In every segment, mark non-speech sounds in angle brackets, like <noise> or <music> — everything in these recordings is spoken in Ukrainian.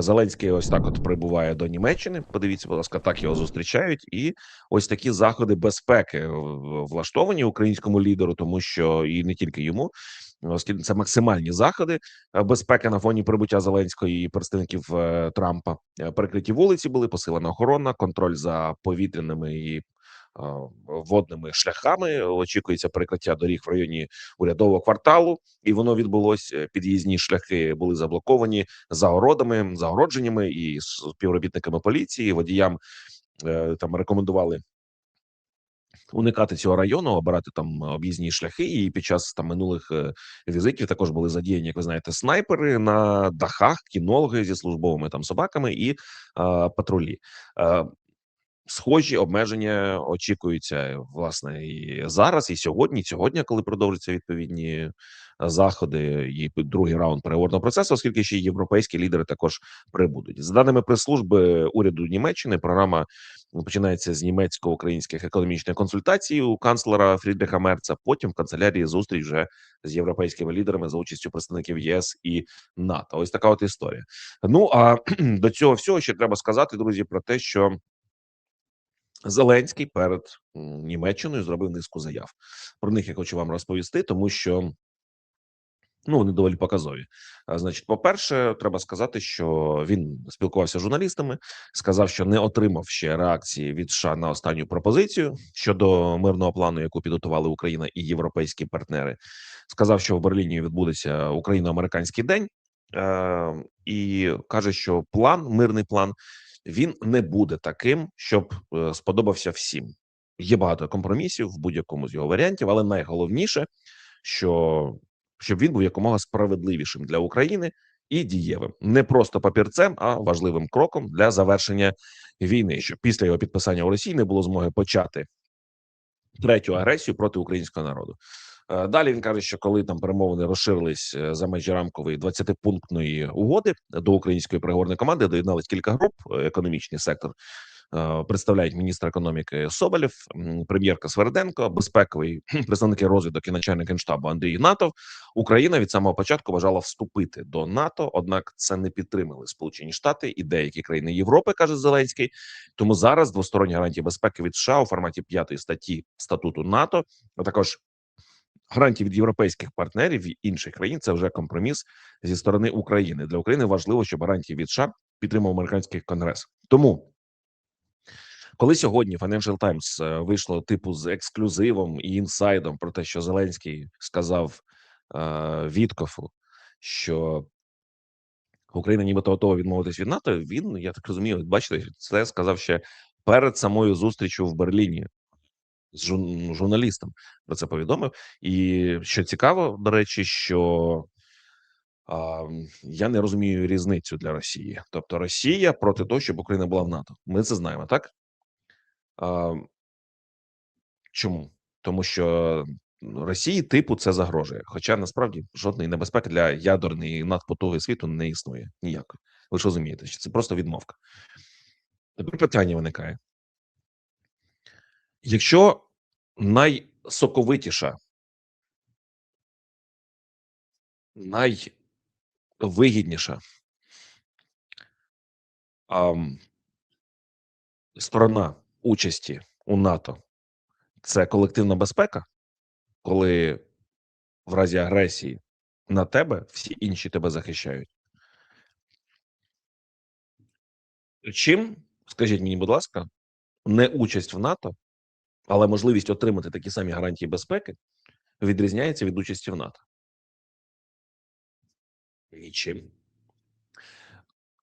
Зеленський ось так от прибуває до Німеччини. Подивіться, будь ласка, так його зустрічають, і ось такі заходи безпеки влаштовані українському лідеру, тому що і не тільки йому, оскільки це максимальні заходи е, безпеки на фоні прибуття Зеленського і представників е, Трампа. Е, Перекриті вулиці були посилена охорона, контроль за повітряними і водними шляхами. Очікується перекриття доріг в районі урядового кварталу, і воно відбулось. Е, Під'їзні шляхи були заблоковані загородами, загородженнями і співробітниками поліції, водіям е, там рекомендували уникати цього району, обирати там об'їзні шляхи. І під час там минулих е, візитів також були задіяні, як ви знаєте, снайпери на дахах, кінологи зі службовими там собаками і е, патрулі. Е, Схожі обмеження очікуються власне і зараз, і сьогодні. і Сьогодні, коли продовжаться відповідні е, заходи, і другий раунд переговорного процесу, оскільки ще європейські лідери також прибудуть. За даними прес-служби уряду Німеччини, програма починається з німецько-українських економічних консультацій у канцлера Фрідріха Мерца. Потім в канцелярії зустріч вже з європейськими лідерами за участю представників єС і НАТО. Ось така от історія. Ну а <clears throat> до цього всього ще треба сказати, друзі, про те, що. Зеленський перед Німеччиною зробив низку заяв. Про них я хочу вам розповісти, тому що ну вони доволі показові. Значить, по-перше, треба сказати, що він спілкувався з журналістами, сказав, що не отримав ще реакції від США на останню пропозицію щодо мирного плану, яку підготували Україна і європейські партнери. Сказав, що в Берліні відбудеться україно-американський день, е- і каже, що план, мирний план він не буде таким, щоб е, сподобався всім. Є багато компромісів в будь-якому з його варіантів, але найголовніше, що щоб він був якомога справедливішим для України і дієвим, не просто папірцем, а важливим кроком для завершення війни. Щоб після його підписання у Росії не було змоги почати третю агресію проти українського народу. Е, Далі він каже, що коли там перемовини розширились е, за межі рамкової 20-пунктної угоди до української переговорної команди, доєднались кілька груп. е, Економічний сектор е, представляють міністр економіки Соболєв, прем'єрка Сверденко, безпековий <clears throat> представники розвідок і начальник генштабу Андрій Ігнатов. Україна від самого початку бажала вступити до НАТО, однак це не підтримали Сполучені Штати і деякі країни Європи, каже Зеленський. Тому зараз двосторонні гарантії безпеки від США у форматі п'ятої статті статуту НАТО, а також гарантії від європейських партнерів і інших країн це вже компроміс зі сторони України. Для України важливо, щоб гарантії від США підтримав американський конгрес. Тому коли сьогодні Financial Times е, вийшло типу з ексклюзивом і інсайдом про те, що Зеленський сказав е, Віткофу, що Україна нібито готова відмовитись від НАТО. Він я так розумію, бачите, це сказав ще перед самою зустрічю в Берліні з журналістом. Про це повідомив. І що цікаво, до речі, що а, я не розумію різницю для Росії. Тобто Росія проти того, щоб Україна була в НАТО. Ми це знаємо, так? А, чому? Тому що ну, Росії типу це загрожує. Хоча насправді жодної небезпеки для ядерної надпотуги світу не існує ніякої. Ви ж розумієте, що це просто відмовка. Тепер питання виникає: якщо найсоковитіша, найвигідніша ам, сторона участі у НАТО це колективна безпека, коли в разі агресії на тебе всі інші тебе захищають. Чим, скажіть мені, будь ласка, не участь в НАТО, але можливість отримати такі самі гарантії безпеки відрізняється від участі в НАТО? Нічим.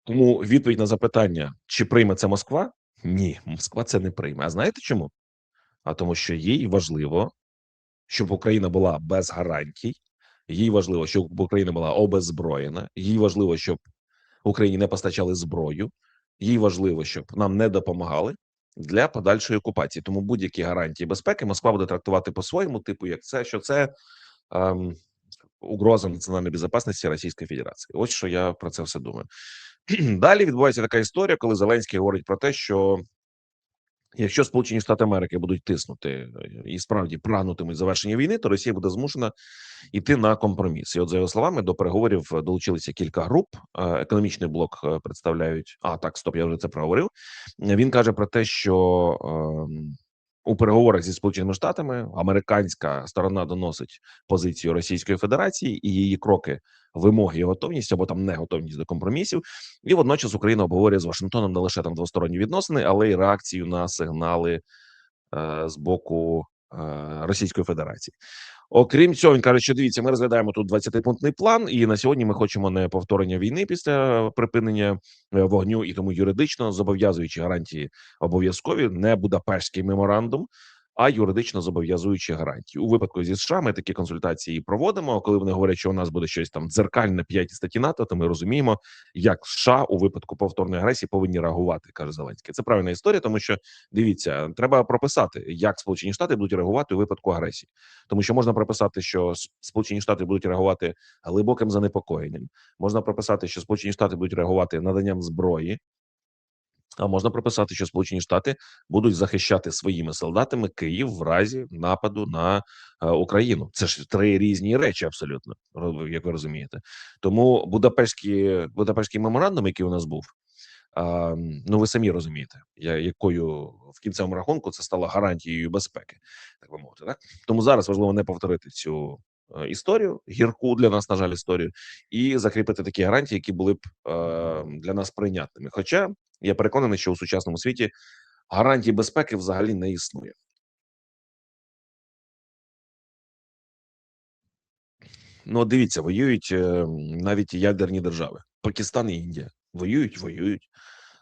Тому відповідь на запитання, чи прийме це Москва? Ні, Москва це не прийме. А знаєте чому? А тому, що їй важливо, щоб Україна була без гарантій, їй важливо, щоб Україна була обеззброєна, їй важливо, щоб Україні не постачали зброю, їй важливо, щоб нам не допомагали для подальшої окупації. Тому будь-які гарантії безпеки Москва буде трактувати по-своєму, типу, як це, що це ем, угроза національної безпеки Російської Федерації. Ось що я про це все думаю. <clears throat> Далі відбувається така історія, коли Зеленський говорить про те, що Якщо Сполучені Штати Америки будуть тиснути е, і справді прагнутимуть завершення війни, то Росія буде змушена йти на компроміс. І от за його словами до переговорів долучилися кілька груп. Е, Економічний блок е, представляють. А так, стоп, я вже це проговорив. Він каже про те, що ем, у переговорах зі сполученими штатами американська сторона доносить позицію Російської Федерації і її кроки, вимоги і готовність або там не готовність до компромісів. І водночас Україна обговорює з Вашингтоном не лише там двосторонні відносини, але й реакцію на сигнали е, з боку е, Російської Федерації. Окрім цього, він каже, що дивіться, ми розглядаємо тут 20-пунктний план, і на сьогодні ми хочемо не повторення війни після припинення е, вогню, і тому юридично зобов'язуючи гарантії обов'язкові, не Будапештський меморандум, а юридично зобов'язуючі гарантії. У випадку зі США ми такі консультації проводимо. Коли вони говорять, що у нас буде щось там дзеркальне п'ятій статті НАТО, то ми розуміємо, як США у випадку повторної агресії повинні реагувати, каже Зеленський. Це правильна історія, тому що дивіться, треба прописати, як Сполучені Штати будуть реагувати у випадку агресії, тому що можна прописати, що Сполучені Штати будуть реагувати глибоким занепокоєнням. Можна прописати, що Сполучені Штати будуть реагувати наданням зброї. А можна прописати, що Сполучені Штати будуть захищати своїми солдатами Київ в разі нападу на е, Україну. Це ж три різні речі, абсолютно як ви розумієте. Тому Будапештський Будапештський меморандум, який у нас був, ну ви самі розумієте, я, якою в кінцевому рахунку це стало гарантією безпеки, так би мовити. Так тому зараз важливо не повторити цю історію, гірку для нас, на жаль, історію, і закріпити такі гарантії, які були б е, для нас прийнятними. Хоча я переконаний, що у сучасному світі гарантій безпеки взагалі не існує. Ну, дивіться, воюють е, навіть ядерні держави, Пакистан і Індія воюють, воюють.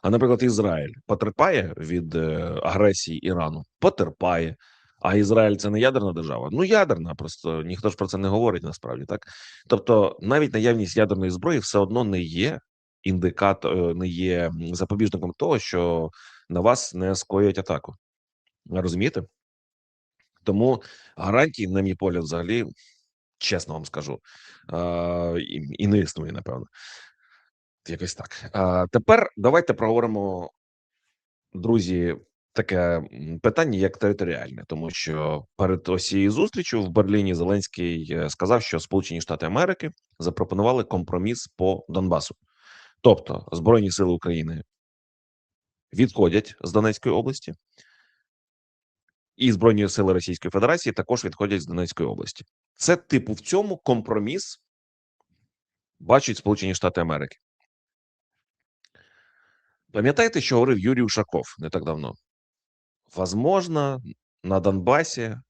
А наприклад, Ізраїль потерпає від е, агресії Ірану, потерпає. А Ізраїль це не ядерна держава? Ну ядерна, просто ніхто ж про це не говорить насправді, так тобто, навіть наявність ядерної зброї все одно не є індикатор, е, не є запобіжником того, що на вас не скоять атаку. Розумієте? Тому гарантії, на мій погляд, взагалі, чесно вам скажу, і не існує, напевно. Якось так. Тепер давайте проговоримо, друзі, таке питання, як територіальне, тому що перед осією зустрічю в Берліні Зеленський е, сказав, що Сполучені Штати Америки запропонували компроміс по Донбасу, тобто Збройні Сили України відходять з Донецької області, і Збройні сили Російської Федерації також відходять з Донецької області. Це типу в цьому компроміс бачать Сполучені Штати Америки. Пам'ятаєте, що говорив Юрій Ушаков не так давно? Возможно, на Донбассе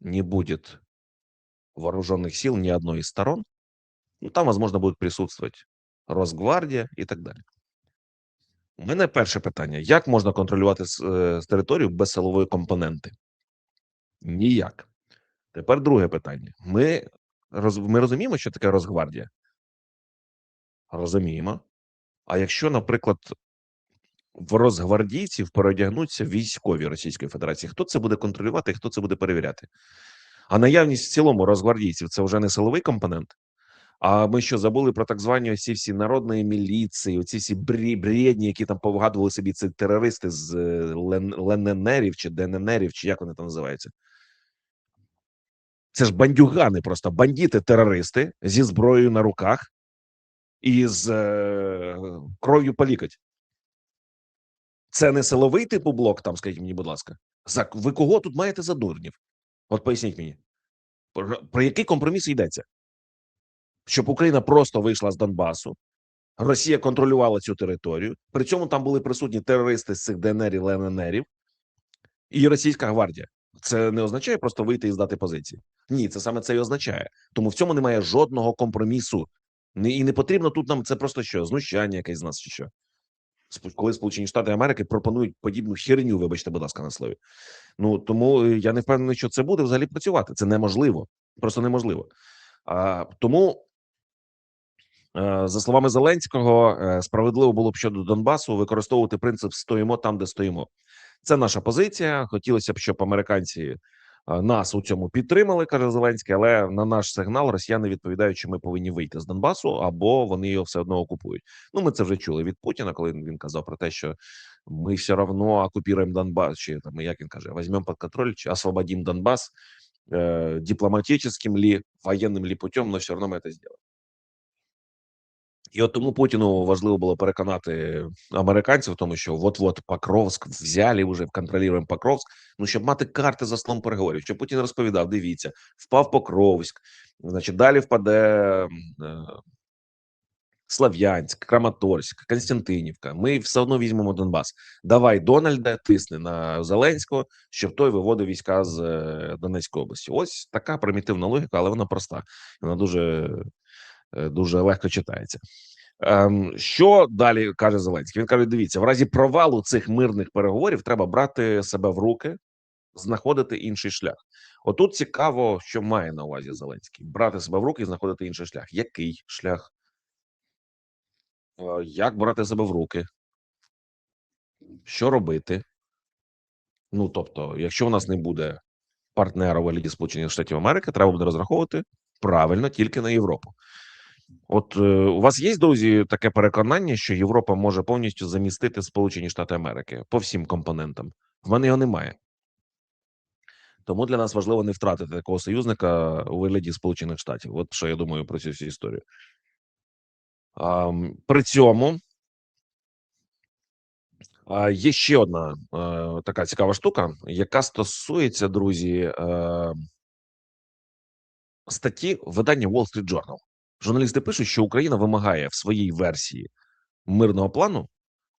не будет вооруженных сил ни одной из сторон. Ну, там, возможно, будет присутствовать Росгвардія і так далі. У мене перше питання: як можна контролювати з територію без силової компоненти? Ніяк. Тепер друге питання. Ми ми розуміємо, що таке Росгвардія? Розуміємо. А якщо, наприклад, в розгвардійців переодягнуться військові Російської Федерації. Хто це буде контролювати, хто це буде перевіряти? А наявність в цілому розгвардійців це вже не силовий компонент. А ми що забули про так звані оці всі народної міліції, оці всі бредні, які там повгадували собі ці терористи з е, Лен... ЛННерів чи ДННерів, чи як вони там називаються? Це ж бандюгани, просто бандити-терористи зі зброєю на руках і з е... кров'ю полікать. Це не силовий типу блок, там скажіть мені, будь ласка. За ви кого тут маєте за дурнів? От поясніть мені, про, про який компроміс йдеться? Щоб Україна просто вийшла з Донбасу, Росія контролювала цю територію. При цьому там були присутні терористи з цих ДНРів, ЛНРів і Російська гвардія. Це не означає просто вийти і здати позиції. Ні, це саме це і означає. Тому в цьому немає жодного компромісу. І не потрібно тут нам це просто що знущання якесь з нас чи що коли Сполучені Штати Америки пропонують подібну херню, вибачте, будь ласка, на слові. Ну тому е, я не впевнений, що це буде взагалі працювати. Це неможливо, просто неможливо. А, Тому, е, за словами Зеленського, е, справедливо було б щодо Донбасу використовувати принцип стоїмо там, де стоїмо. Це наша позиція. Хотілося б, щоб американці Нас у цьому підтримали, каже Зеленський, але на наш сигнал росіяни відповідають, що ми повинні вийти з Донбасу, або вони його все одно окупують. Ну, ми це вже чули від Путіна, коли він казав про те, що ми все одно окупуємо Донбас, чи там як він каже, візьмемо під контроль, чи освободимо Донбас е, дипломатичним ли, воєнним ли путем, але все одно ми це зробимо. І от тому Путіну важливо було переконати американців в тому, що от-от Покровськ взяли вже контролюємо Покровськ. Ну щоб мати карти за столом переговорів. Щоб Путін розповідав: дивіться, впав Покровськ, значить, далі впаде е, Слов'янськ, Краматорськ, Константинівка. Ми все одно візьмемо Донбас. Давай, Дональде, тисни на Зеленського, щоб той виводив війська з е, Донецької області. Ось така примітивна логіка, але вона проста. Вона дуже, дуже легко читається. Ем, що далі каже Зеленський? Він каже: дивіться, в разі провалу цих мирних переговорів треба брати себе в руки, знаходити інший шлях. Отут цікаво, що має на увазі Зеленський: брати себе в руки і знаходити інший шлях. Який шлях? Е, Як брати себе в руки? Що робити? Ну тобто, якщо у нас не буде партнера у вигляді Сполучених Штатів Америки, треба буде розраховувати правильно тільки на Європу. От е, у вас є, друзі, таке переконання, що Європа може повністю замістити Сполучені Штати Америки по всім компонентам. В мене його немає. Тому для нас важливо не втратити такого союзника у вигляді Сполучених Штатів. От що я думаю про цю всю історію. А, при цьому а, є ще одна е, така цікава штука, яка стосується, друзі, е, статті видання Wall Street Journal. Журналісти пишуть, що Україна вимагає в своїй версії мирного плану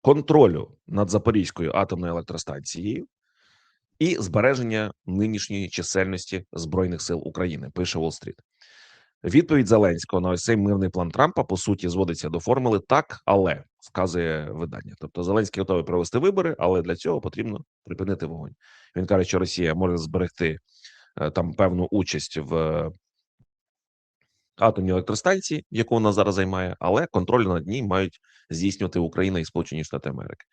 контролю над Запорізькою атомною електростанцією і збереження нинішньої чисельності збройних сил України. Пише Street. Відповідь Зеленського на ось цей мирний план Трампа по суті зводиться до формули так, але вказує видання. Тобто Зеленський готовий провести вибори, але для цього потрібно припинити вогонь. Він каже, що Росія може зберегти е, там певну участь в е, атомній електростанції, яку вона зараз займає, але контроль над ній мають здійснювати Україна і Сполучені Штати Америки.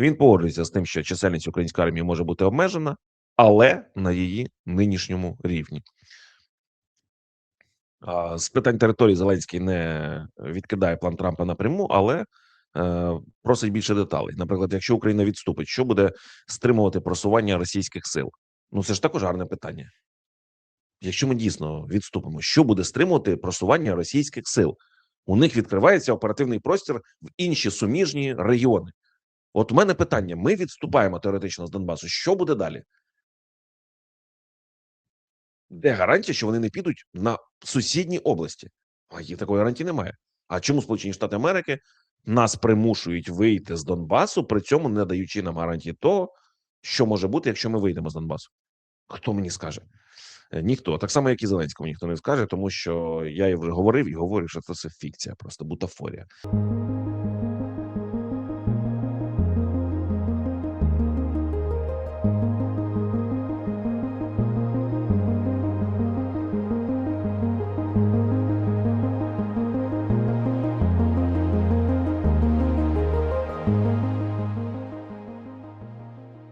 Він погоджується з тим, що чисельність української армії може бути обмежена, але на її нинішньому рівні. З питань території Зеленський не відкидає план Трампа напряму, але е, просить більше деталей. Наприклад, якщо Україна відступить, що буде стримувати просування російських сил? Ну це ж також гарне питання. Якщо ми дійсно відступимо, що буде стримувати просування російських сил? У них відкривається оперативний простір в інші суміжні регіони. От у мене питання: ми відступаємо теоретично з Донбасу. Що буде далі? Де гарантія, що вони не підуть на сусідні області? А їх такої гарантії немає. А чому Сполучені Штати Америки нас примушують вийти з Донбасу, при цьому не даючи нам гарантії того, що може бути, якщо ми вийдемо з Донбасу? Хто мені скаже? Е, Ніхто так само, як і Зеленському, ніхто не скаже, тому що я вже говорив і говорю, що це все фікція, просто бутафорія.